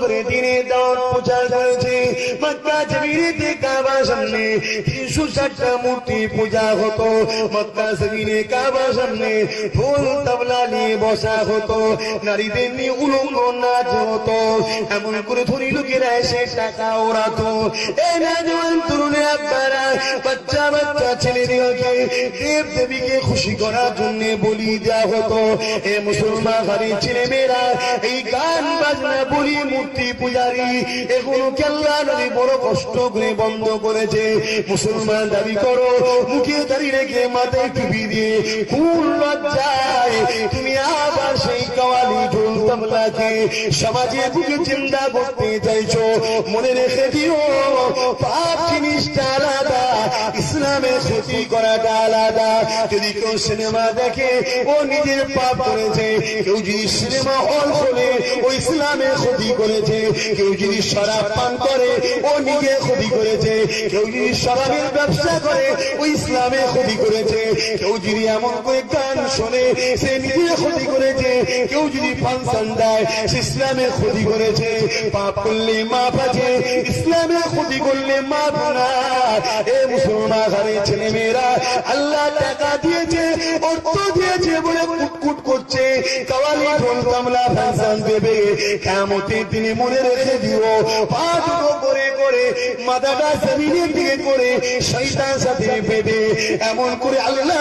করে দিনে দাওয়াত প্রচার করেছে মক্কা জমিনেতে কাবার সামনে তিনশো ষাটটা মূর্তি পূজা হতো মক্কা জমিনে কাবার সামনে ঢোল তাবলা নিয়ে বসা হতো নারীদের নিয়ে উলঙ্গ নাচ হতো এমন করে ধনী লোকেরা এসে টাকা ওড়াতো এই নজওয়ান তরুণের আপনারা বাচ্চা বাচ্চা ছেলেদেরকে দেব দেবীকে খুশি করার জন্য বলি দেওয়া হতো এ মুসলমান ঘরে ছেলে মেয়েরা এই গান বাজনা বলি মূর্তি পূজারি এগুলো কেল্লা নদী বড় কষ্ট করে বন্ধ করেছে, মুসলমান দাবি করো, মুখে দাঁড়িয়ে রেখে মাথায় টুপি দিয়ে কোন লজ্জায় তুমি আবার সেই কাওয়ালি ঢোল তাবলাকে সমাজে বুকে চিন্তা করতে চাইছো। মনে রেখে দিও, পাপ জিনিসটা আলাদা, ইসলামের ক্ষতি করাটা আলাদা। যদি কেউ সিনেমা দেখে, ও নিজের পাপ করেছে। কেউ যদি সিনেমা হল খোলে, ও ইসলামের ক্ষতি করেছে। কেউ যদি শরাব পান করে, ও নিজে ক্ষতি করেছে। কেউ যদি শরাবের ব্যবসা করে, ও ইসলামের ক্ষতি করেছে। কেউ যদি এমন করে গান শোনে, সে নিজে ক্ষতি করেছে। কেউ যদি ফাংশন দেয় ইসলামে ক্ষতি করেছে, পাপ করলে মাপ আছে, ইসলামের ক্ষতি করলে মাপ না। এ মুসলমান ছেলে আল্লাহ টাকা দিয়েছে ফাংশন দেবে। কেমতে তিনি মনে রেখে পা করে করে করে সাথে বেঁধে এমন করে আল্লাহ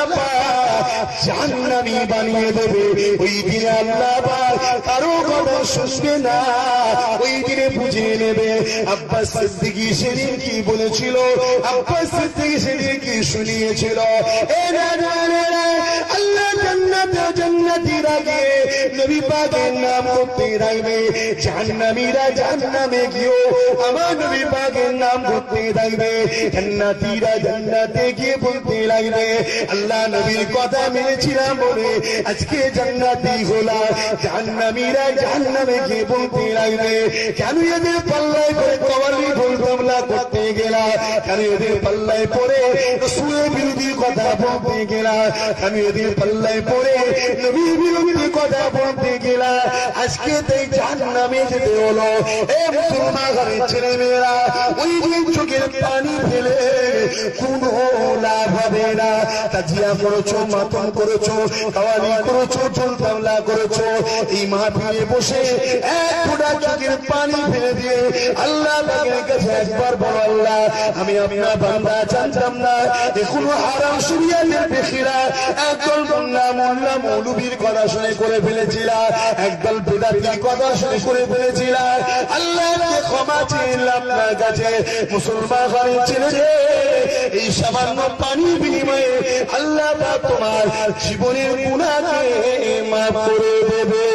বানিয়ে দেবে। ওই দিনে আল্লাহ কারও কথা শুনবে না। ওই দিনে বুঝে নেবে আব্বাস সিদ্দিকী সেদিন কি বলেছিল? আব্বাস সিদ্দিকী সেদিন কি শুনিয়েছিল? এ আল্লাহ নবী পাকের নাম করতে রাখবে জাহান্নামীরা জাহান্নামে গিয়েও আমার নবী নাম করতে থাকবে। জান্নাতীরা জান্নাতে গিয়ে বলতে লাগবে, আল্লাহ নবীর কথা মেনেছিলাম বলে আজকে জান্নাতি হলা। জাহান্নামীরা জাহান্নামে গিয়ে বলতে লাগবে, কেন এদের পাল্লায় করে কবালি ঢোল কামলা করতে গেলা? কেন এদের পাল্লায় পড়ে সুয়ে বিরোধী কথা বলতে গেলা? কেন এদের পাল্লায় পড়ে নবী বিরোধী কথা বলতে গেলা আজকে তাই জাহান্নামে যেতে হলো। এ মুসলমান ঘরের ছেলে মেয়েরা ওই দিন চোখের পানি ফেলে কোনো লাভ হবে না। তাজিয়া করেছ মাতন করেছ, কাওয়ালি করেছ তাবলা করেছ, এই মাহফিলে বসে এক চোখের পানি ফেলে দিয়ে আল্লাহ একবার বলো, আল্লাহ, আমি আপনার বান্দা, জানতাম না এখনও হারাম সুরিয়ালের পেখিরা একদল মোল্লা মোল্লা মৌলবীর কথা শুনে করে ফেলেছিলা, একদল বেদাতির কথা শুনে করে ফেলেছিলা। আল্লাহকে ক্ষমা চেয়েলাম আপনার কাছে। মুসলমান ঘরের ছেলে এই সামান্য পানির বিনিময়ে আল্লাহ তোমার জীবনের গুণাকে মাফ করে